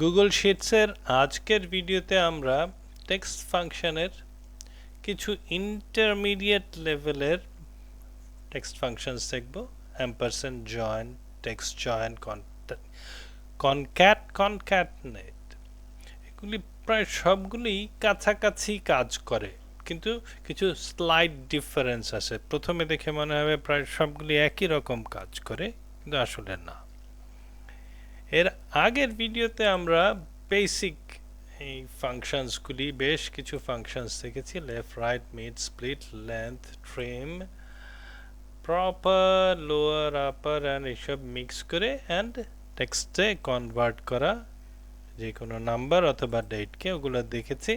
Google শিটসের আজকের ভিডিওতে আমরা টেক্সট ফাংশনের কিছু ইন্টারমিডিয়েট লেভেলের টেক্সট ফাংশনস দেখব। Ampersand join text join concat concatenate এগুলি প্রায় সবগুলি কাছাকাছি কাজ করে, কিন্তু কিছু স্লাইড ডিফারেন্স আছে। প্রথমে দেখে মনে হবে প্রায় সবগুলি একই রকম কাজ করে, কিন্তু আসলে না। এর আগের ভিডিওতে আমরা বেসিক এই ফাংশনসগুলি বেশ কিছু ফাংশনস দেখেছি left right mid split length trim proper lower upper and এইসব মিক্স করে অ্যান্ড টেক্সটে কনভার্ট করা যে কোনো নাম্বার অথবা ডেটকে ওগুলো দেখেছি।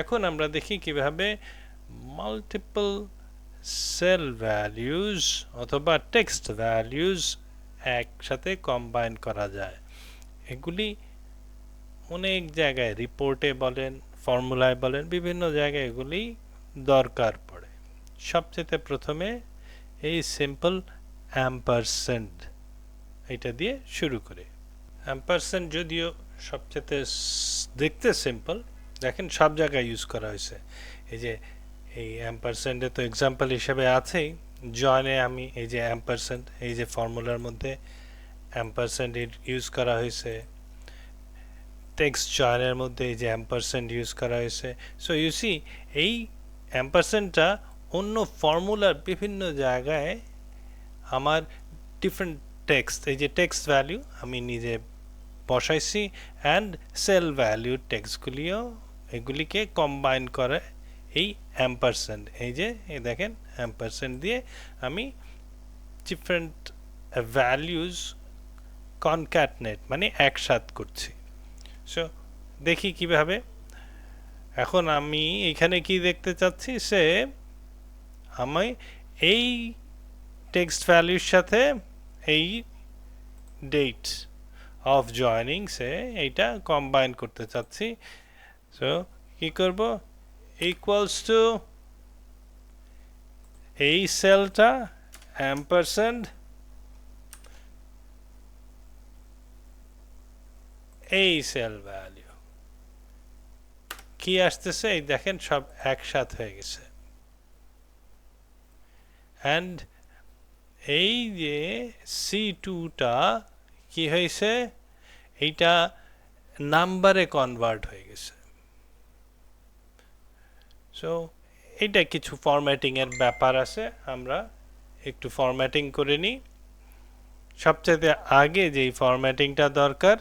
এখন আমরা দেখি কীভাবে মাল্টিপল সেল ভ্যালিউজ অথবা টেক্সট ভ্যালিউজ একসাথে কম্বাইন করা যায়। এগুলি অনেক জায়গায় রিপোর্টে বলেন ফর্মুলায় বলেন, বিভিন্ন জায়গায় এগুলি দরকার পড়ে। সবচেয়ে প্রথমে এই সিম্পল অ্যাম্পারসেন্ট এটা দিয়ে শুরু করে। অ্যাম্পারসেন্ট যদিও সবচেয়ে দেখতে সিম্পল দেখেন সব জায়গায় ইউজ করা হয়েছে। এই যে, এই অ্যাম্পারসেন্টে তো এক্সাম্পল হিসেবে আছেই। জয়নে আমি এই যে অ্যাম্পারসেন্ট এই যে ফর্মুলার মধ্যে অ্যাম্পারসেন্ট ইউজ করা হয়েছে। টেক্সট জয়েনের মধ্যে এই যে অ্যাম্পারসেন্ট ইউজ করা হয়েছে। সো ইউ সি এই অ্যাম্পারসেন্টটা অন্য ফর্মুলার বিভিন্ন জায়গায় আমার ডিফারেন্ট টেক্সট এই যে টেক্সট ভ্যালু আমি নিজে বসাইছি অ্যান্ড সেল ভ্যালু টেক্সটগুলিও এগুলিকে কম্বাইন করে এই অ্যাম্পারসেন্ট এই যে, এই দেখেন অ্যাম্পারসেন্ট দিয়ে আমি ডিফারেন্ট ভ্যালিউজ কনক্যাটনেট মানে একসাথ করছি। সো দেখি কীভাবে। এখন আমি এখানে কি দেখতে চাচ্ছি, সে আমি এই টেক্সট ভ্যালুর সাথে এই ডেট অফ জয়নিং সে এইটা কম্বাইন করতে চাচ্ছি। সো কী করব? ইকুয়ালস টু এই সেলটা অ্যাম্পারসেন্ট এই সেল ভ্যালু কি আসতেছে? এই দেখেন, সব একসাথ হয়ে গেছে। অ্যান্ড এই যে সি টুটা কি হয়েছে? এইটা নাম্বারে কনভার্ট হয়ে গেছে। সো এইটা কিছু ফরম্যাটিংয়ের ব্যাপার আছে, আমরা একটু ফরম্যাটিং করে নিই। সবচেয়ে আগে যেই ফরম্যাটিংটা দরকার,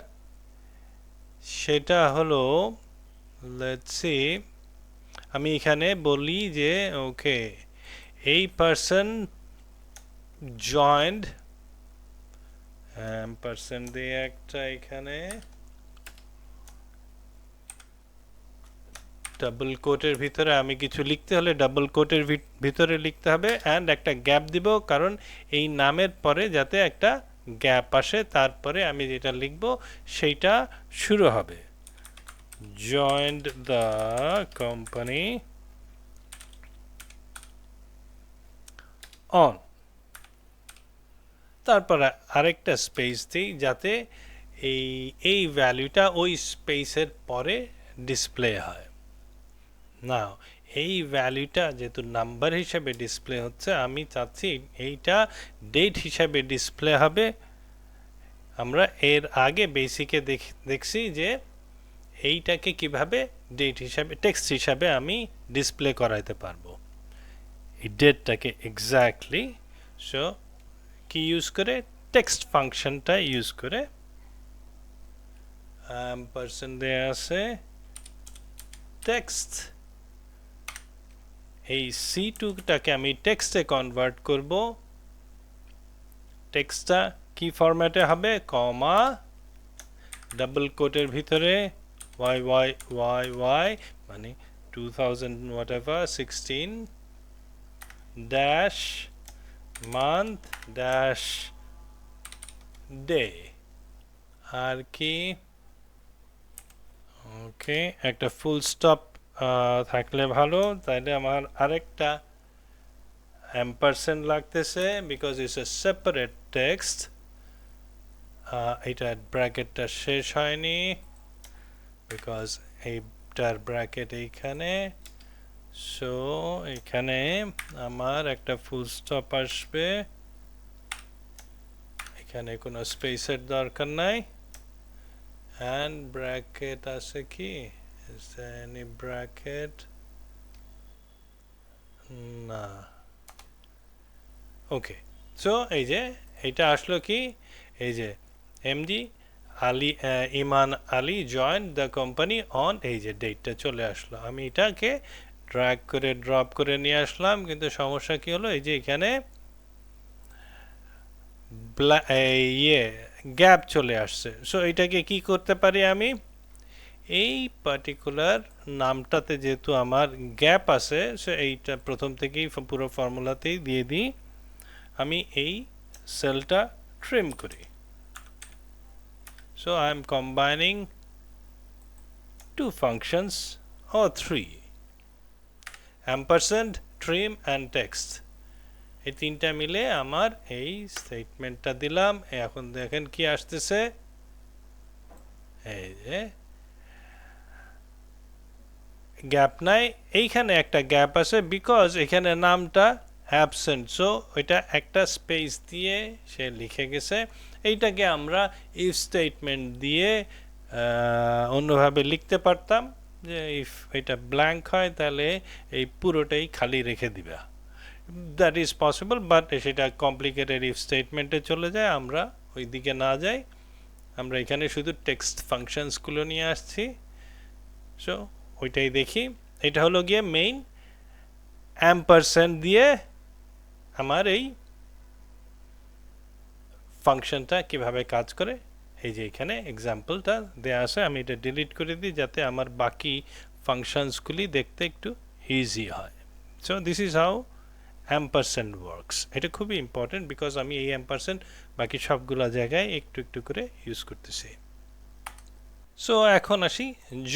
সেটা হলো সি আমি এখানে বলি যে, ওকে, এই পার্সন জয়েন্ট পার্সন দিয়ে একটা এখানে ডাবল কোটের ভিতরে আমি কিছু লিখতে হলে ডাবল কোটের ভিতরে লিখতে হবে অ্যান্ড একটা গ্যাপ দিব, কারণ এই নামের পরে যাতে একটা গ্যাপ আসে, তারপরে আমি যেটা লিখব সেইটা শুরু হবে। জয়েন্ট দ্য কোম্পানি অন তারপরে আরেকটা স্পেস দিই, যাতে এই এই ভ্যালুটা ওই স্পেসের পরে ডিসপ্লে হয়। না, এই ভ্যালুটা যেহেতু নাম্বার হিসাবে ডিসপ্লে হচ্ছে, আমি চাচ্ছি এইটা ডেট হিসাবে ডিসপ্লে হবে। আমরা এর আগে বেসিকে দেখছি যে এইটাকে কীভাবে ডেট হিসাবে টেক্সট হিসাবে আমি ডিসপ্লে করাইতে পারব। এই ডেটটাকে এক্স্যাক্টলি সো কি ইউজ করে? টেক্সট ফাংশনটা ইউজ করে। পার্সন দেয়া আছে। টেক্সট এই সি টুটাকে আমি টেক্সটে কনভার্ট করব। টেক্সটটা কি ফরম্যাটে হবে? কমা ডাবল কোটের ভিতরে ওয়াই ওয়াই ওয়াই ওয়াই মানে two thousand whatever sixteen dash month dash day আর কি? ওকে একটা ফুল স্টপ থাকলে ভালো, তাইলে আমার আরেকটা ampersand লাগতেছে, because it's a separate text. এটা ব্র্যাকেটটা শেষ হয়নি বিকজ এইটার ব্র্যাকেট এইখানে। সো এখানে আমার একটা ফুল স্টপ আসবে। এখানে কোনো স্পেসের দরকার নাই। অ্যান্ড ব্র্যাকেট আছে কি? Any bracket? না ওকে সো এই যে এটা আসলো কি? এই যে MD Ali Iman Ali join the company on এই যে ডেটটা চলে আসলো। আমি এটাকে ড্র্যাগ করে ড্রপ করে নিয়ে আসলাম, কিন্তু সমস্যা কি হলো? এই যে এখানে ইয়ে গ্যাপ চলে আসছে। সো এটাকে কি করতে পারি আমি? এই পার্টিকুলার নামটাতে যেহেতু আমার গ্যাপ আছে সে এইটা প্রথম থেকেই পুরো ফর্মুলাতেই দিয়ে দিই। আমি এই সেলটা ট্রিম করি। So I am combining two functions or three ampersand, trim and text এই তিনটা মিলে আমার এই স্টেটমেন্টটা দিলাম। এখন দেখেন কি আসতেছে। এই যে গ্যাপ নাই। এইখানে একটা গ্যাপ আছে বিকজ এখানে নামটা অ্যাবসেন্ট সো ওইটা একটা স্পেস দিয়ে সে লিখে গেছে। এইটাকে আমরা ইফ স্টেটমেন্ট দিয়ে অন্যভাবে লিখতে পারতাম। যে ইফ এটা ব্ল্যাঙ্ক হয়, তাহলে এই পুরোটাই খালি রেখে দিবা। দ্যাট ইজ পসিবল বাট সেটা কমপ্লিকেটেড ইফ স্টেটমেন্টে চলে যায়, আমরা ওই দিকে না যাই। আমরা এখানে শুধু টেক্সট ফাংশনসগুলো নিয়ে আসছি। সো ওইটাই দেখি। এটা হলো গিয়ে মেইন অ্যাম্পারসেন্ট দিয়ে আমার এই ফাংশনটা কীভাবে কাজ করে। এই যে এখানে এক্সাম্পলটা দেওয়া আছে, আমি এটা ডিলিট করে দিই যাতে আমার বাকি ফাংশনসগুলি দেখতে একটু ইজি হয়। So this is how ampersand works এটা খুবই ইম্পর্টেন্ট বিকজ আমি এই অ্যাম্পারসেন্ট বাকি সবগুলো জায়গায় একটু একটু করে ইউজ করতেছি। সো এখন আসি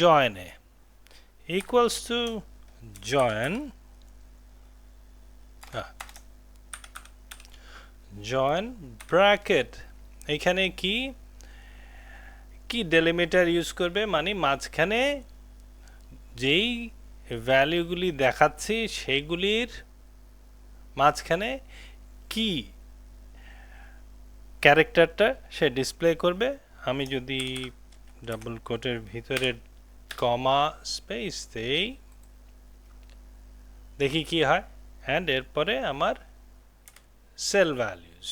জয়েনে equals to join ah, join bracket. এখানে কি? কি ডেলিমিটার ইউজ করবে? মানে মাঝখানে যেই ভ্যালুগুলি দেখাচ্ছি সেইগুলির মাঝখানে কি ক্যারেক্টারটা সে ডিসপ্লে করবে? আমি যদি ডাবল কোটের ভিতরে কমা স্পেস দেই দেখি কি হয়। অ্যান্ড এরপরে আমার সেল ভ্যালিউজ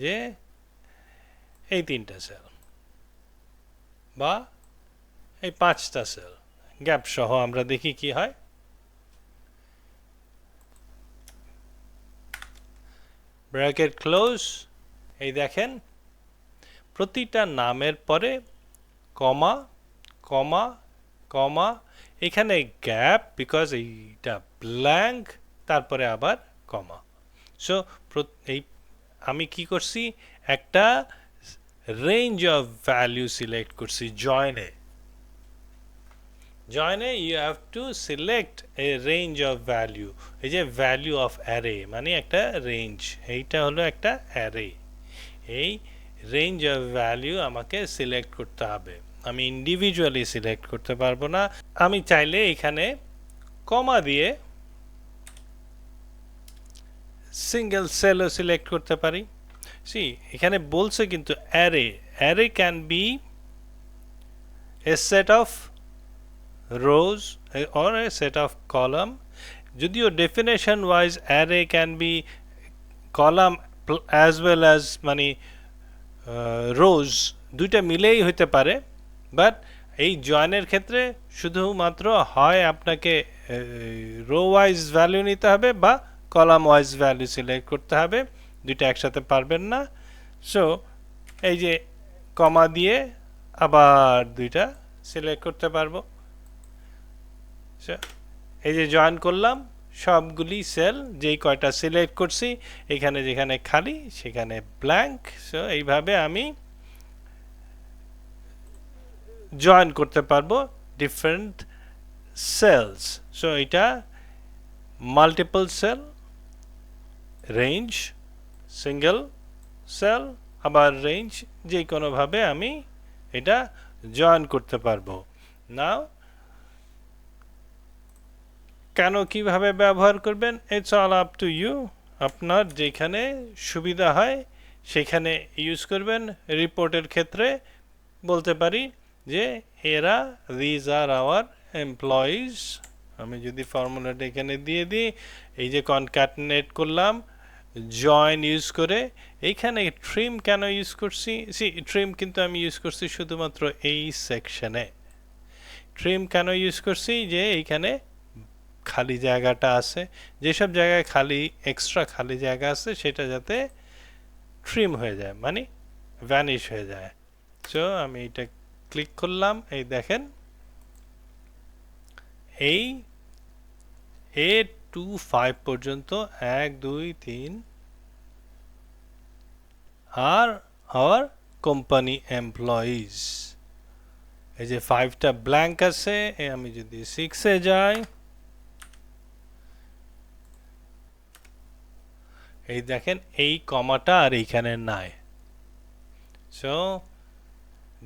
যে এই তিনটা সেল বা এই পাঁচটা সেল গ্যাপ সহ আমরা দেখি কি হয়। ব্র্যাকেট ক্লোজ এই দেখেন, প্রতিটা নামের পরে কমা কমা কমা এখানে গ্যাপ বিকজ এইটা ব্ল্যাঙ্ক তারপরে আবার কমা সো এই আমি কি করছি? একটা রেঞ্জ অফ ভ্যালু সিলেক্ট করছি জয়েনে জয়েনে you have to select a range of value এই যে ভ্যালু অফ অ্যারে মানে একটা রেঞ্জ এইটা হলো একটা অ্যারে এই রেঞ্জ অফ ভ্যালু আমাকে সিলেক্ট করতে হবে। আমি ইন্ডিভিজুয়ালি সিলেক্ট করতে পারব না। আমি চাইলে এখানে কমা দিয়ে সিঙ্গেল সেলও সিলেক্ট করতে পারি। সি এখানে বলছে কিন্তু array array can be a set of rows or a set of column যদিও definition wise array can be column as well as মানে রোজ দুইটা মিলেই হতে পারে। বাট এই জয়েনের ক্ষেত্রে শুধুমাত্র হয় আপনাকে রো ওয়াইজ ভ্যালু নিতে হবে বা কলাম ওয়াইজ ভ্যালু সিলেক্ট করতে হবে। দুইটা একসাথে পারবেন না। সো এই যে কমা দিয়ে আবার দুইটা সিলেক্ট করতে পারব। এই যে জয়েন করলাম, সবগুলি সেল যেই কয়টা সিলেক্ট করছি, এখানে যেখানে খালি, সেখানে ব্ল্যাঙ্ক সো এইভাবে আমি জয়েন করতে পারব ডিফারেন্ট সেলস সো এটা multiple cell range single cell আবার রেঞ্জ যে কোনোভাবে আমি এটা জয়েন করতে পারব। নাও কেন কীভাবে ব্যবহার করবেন? It's all up to you আপনার যেখানে সুবিধা হয়, সেখানে ইউজ করবেন। রিপোর্টের ক্ষেত্রে বলতে পারি যে এরা দিজ আর আওয়ার এমপ্লয়িজ আমি যদি ফর্মুলাটা এখানে দিয়ে দিই, এই যে কনক্যাটনেট করলাম জয়েন ইউজ করে, এইখানে ট্রিম কেন ইউজ করছি? সি ট্রিম কিন্তু আমি ইউজ করছি শুধুমাত্র এই সেকশনে ট্রিম কেন ইউজ করছি? যে এইখানে খালি জায়গাটা আছে। যেসব জায়গায় খালি এক্সট্রা খালি জায়গা আছে, সেটা যাতে ট্রিম হয়ে যায় মানে ভ্যানিশ হয়ে যায়। সো আমি এটা ক্লিক করলাম, এই দেখেন। এই এ টু ফাইভ পর্যন্ত, এক, দুই, তিন, আর আওয়ার কোম্পানি এমপ্লয়িজ এই যে ফাইভটা ব্ল্যাঙ্ক আছে আমি যদি সিক্সে যাই, এই দেখেন, এই কমাটা আর এইখানে নাই। সো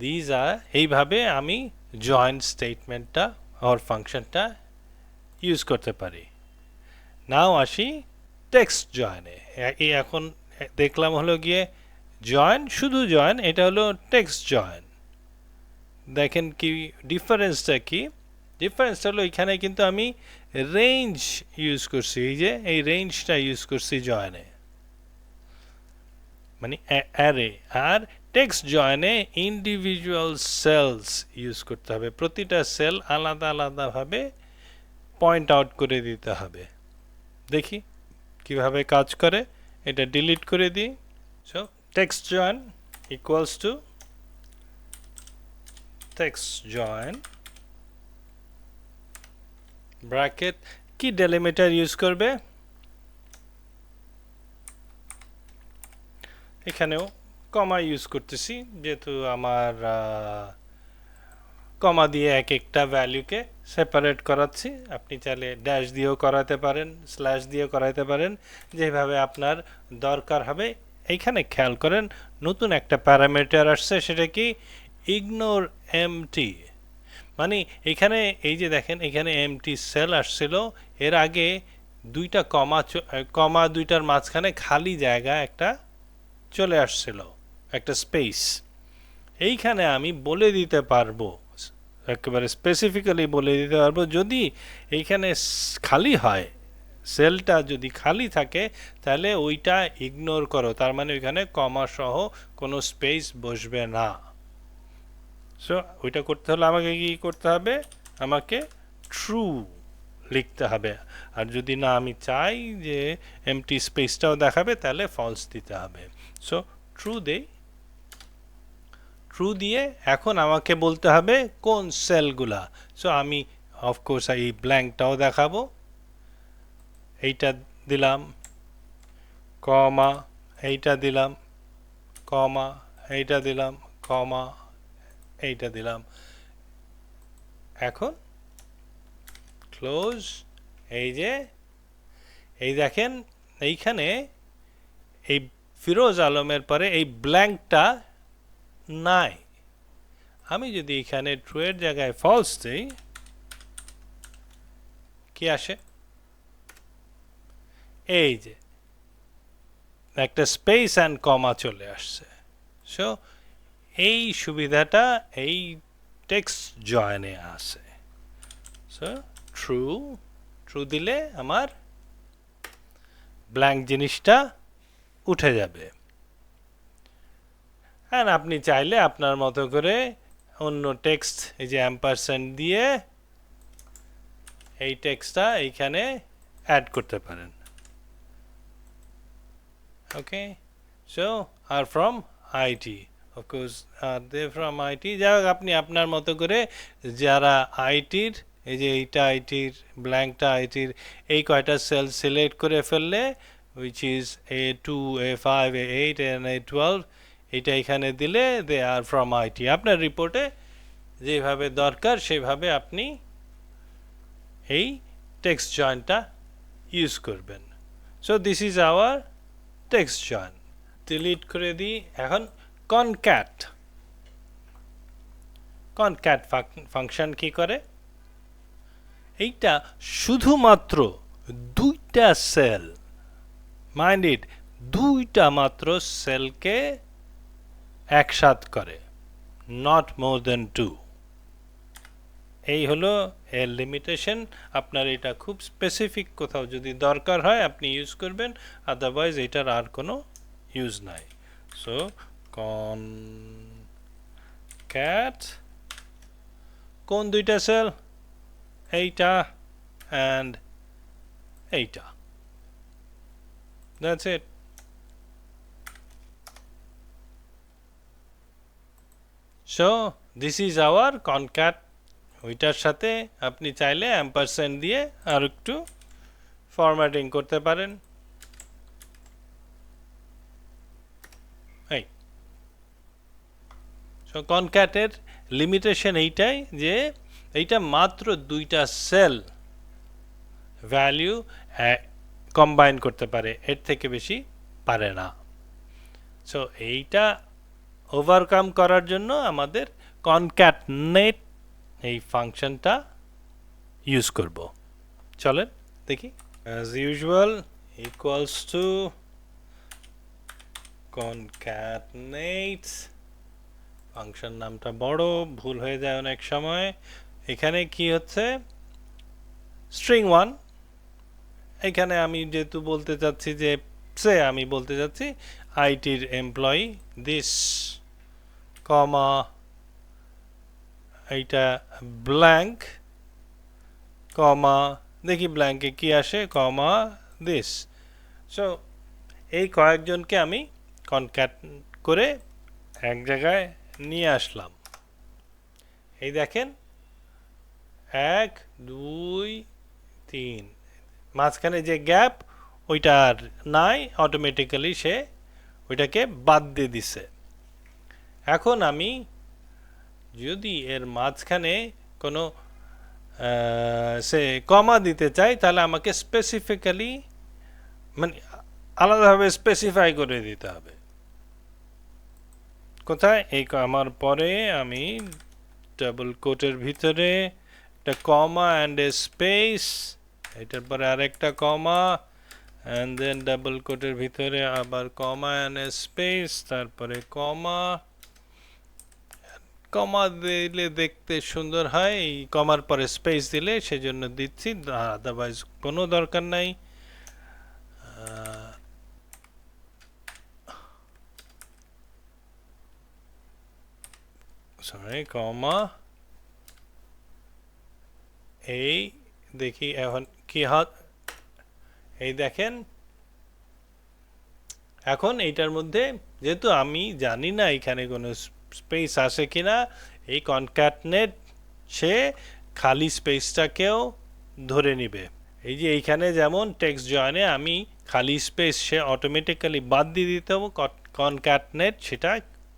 দিজ আর এইভাবে আমি জয়েন্ট স্টেটমেন্টটা অর ফাংশনটা ইউজ করতে পারি। নাও আসি টেক্সট জয়েনে এই এখন দেখলাম হলো গিয়ে জয়েন শুধু জয়েন এটা হলো টেক্সট জয়েন দেখেন কি ডিফারেন্সটা কি? ডিফারেন্সটা হলো এখানে কিন্তু আমি রেঞ্জ ইউজ করছি, এই যে এই রেঞ্জটা ইউজ করছি জয়েনে মানে অ্যারে আর টেক্সট জয়েনে ইন্ডিভিজুয়াল সেলস ইউজ করতে হবে। প্রতিটা সেল আলাদা আলাদাভাবে পয়েন্ট আউট করে দিতে হবে। দেখি কীভাবে কাজ করে। এটা ডিলিট করে দিই। So text join equals to text join bracket কি ডেলিমিটার ইউজ করবে? এখানেও কমা ইউজ করতেছি, যেহেতু আমার কমা দিয়ে এক একটা ভ্যালুকে সেপারেট করাচ্ছি। আপনি চাইলে ড্যাশ দিয়েও করাতে পারেন স্ল্যাশ দিয়েও করাতে পারেন, যেভাবে আপনার দরকার হবে। এইখানে খেয়াল করেন, নতুন একটা প্যারামিটার আসছে, সেটা কি? ইগনোর এমটি মানে এখানে, এই যে দেখেন, এখানে এমটি সেল আসছিল। এর আগে দুইটা কমা কমা দুইটার মাঝখানে খালি জায়গা একটা চলে আসছিল। একটা স্পেস এইখানে আমি বলে দিতে পারব, একেবারে স্পেসিফিক্যালি বলে দিতে পারব, যদি এইখানে খালি হয় সেলটা যদি খালি থাকে, তাহলে ওইটা ইগনোর করো, তার মানে ওইখানে কমা সহ কোনো স্পেস বসবে না। সো ওইটা করতে হলে আমাকে কি করতে হবে? আমাকে ট্রু লিখতে হবে। আর যদি না, আমি চাই যে এমটি স্পেসটাও দেখাবে, তাহলে ফলস দিতে হবে। সো ট্রু দেই ট্রু দিয়ে এখন আমাকে বলতে হবে কোন সেলগুলা সো আমি অফকোর্স এই ব্ল্যাঙ্কটাও দেখাবো। এইটা দিলাম কমা এইটা দিলাম কমা এইটা দিলাম কমা এইটা দিলাম। এখন ক্লোজ এই যে, এই দেখেন, এইখানে এই ফিরোজ আলমের পরে এই ব্ল্যাঙ্কটা নাই। আমি যদি এখানে ট্রুয়ের জায়গায় ফলস দিই, কি আসে? এই যে, একটা স্পেস অ্যান্ড কমা চলে আসছে। সো এই সুবিধাটা এই টেক্সট জয়েনে আসে সো ট্রু ট্রু দিলে আমার ব্ল্যাঙ্ক জিনিসটা উঠে যাবে। আর আপনি চাইলে আপনার মতো করে অন্য টেক্সট এই যে অ্যাম্পারসেন্ট দিয়ে এই টেক্সটটা এইখানে অ্যাড করতে পারেন। Okay so are from it of course are they from it যাই হোক, আপনি আপনার মতো করে যারা আইটির এই যে এইটা আইটির ব্ল্যাঙ্কটা আইটির এই কয়টা সেল সিলেক্ট করে ফেললে which is A two A five A eight and A twelve এটা এখানে দিলে দে আর ফ্রম আইটি আপনার রিপোর্টে যেভাবে দরকার, সেভাবে আপনি এই টেক্সট জয়েনটা ইউজ করবেন। So this is our text join delete করে দিই। এখন কনক্যাট কনক্যাট ফাংশন কি করে? এইটা শুধুমাত্র দুইটা সেল মাইন্ড ইট দুইটা মাত্র সেলকে একসাথ করে নট মোর দেন টু এই হলো এর লিমিটেশন আপনার এটা খুব স্পেসিফিক কোথাও যদি দরকার হয়, আপনি ইউজ করবেন আদারওয়াইজ এটার আর কোনো ইউজ নাই। সো কন ক্যাট কোন দুইটা সেল এইটা অ্যান্ড এইটা। That's it so this is our concat ওইটার সাথে আপনি চাইলে অ্যাম্পারসেন্ট দিয়ে আর একটু ফরম্যাটিং করতে পারেন। এই। সো কনক্যাটের লিমিটেশন এইটাই যে এইটা মাত্র দুইটা সেল ভ্যালু কম্বাইন করতে পারে। এর থেকে বেশি পারে না। সো এইটা ওভারকাম করার জন্য আমাদের কনক্যাটনেট এই ফাংশনটা ইউজ করব। চলেন দেখি। As usual equals to concatenate function নামটা বড়, ভুল হয়ে যায় অনেক সময়। এখানে কি হচ্ছে? স্ট্রিং ওয়ান এখানে আমি যেহেতু বলতে চাচ্ছি যে, সে আমি বলতে চাচ্ছি আইটির এমপ্লয়ি দিস কমা এইটা ব্ল্যাঙ্ক কমা দেখি ব্ল্যাঙ্কে কি আসে কমা দিস সো এই কয়েকজনকে আমি কনক্যাট করে এক জায়গায় নিয়ে আসলাম। এই দেখেন, এক, দুই, তিন। মাঝখানে যে গ্যাপ ওইটা আর নাই অটোমেটিক্যালি সে ওইটাকে বাদ দিয়ে দিছে। এখন আমি যদি এর মাঝখানে কোনো সে কমা দিতে চাই, তাহলে আমাকে স্পেসিফিক্যালি মানে আলাদাভাবে স্পেসিফাই করে দিতে হবে। কোথায়? এই আমার পরে আমি ডাবল কোটের ভিতরে একটা কমা অ্যান্ড এ স্পেস এটার পরে আরেকটা কমা অ্যান্ড দেন ডাবল কোটের ভিতরে আবার কমা অ্যান্ড এ স্পেস তারপরে কমা কমা দিলে দেখতে সুন্দর হয়, এই কমার পরে স্পেস দিলে সেজন্য দিচ্ছি আদারওয়াইজ কোনো দরকার নাই। সরি কমা, এই দেখি এখন কি হাত এই দেখেন। এখন এইটার মধ্যে যেহেতু আমি জানি না এখানে কোনো স্পেস আসে কিনা, এই কনক্যাটনেট সে খালি স্পেসটাকেও ধরে নিবে। এই যে এইখানে যেমন টেক্সট জয়েনে আমি খালি স্পেস সে অটোমেটিক্যালি বাদ দিয়ে দিতে কনক্যাটনেট সেটা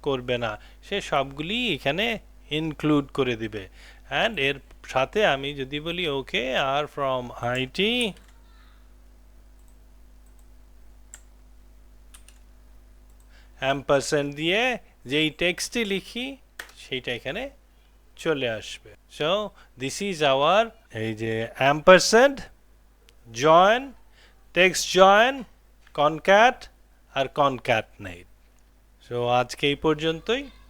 করবে না। সে সবগুলি এখানে ইনক্লুড করে দিবে। অ্যান্ড এর সাথে আমি যদি বলি ওকে আর ফ্রম আইটি অ্যাম্পারসেন্ট দিয়ে যেই টেক্সটটি লিখি, সেইটা এখানে চলে আসবে। সো দিস ইজ আওয়ার এই যে ampersand join text join concat আর কনক্যাট নেই। সো আজকে এই পর্যন্তই।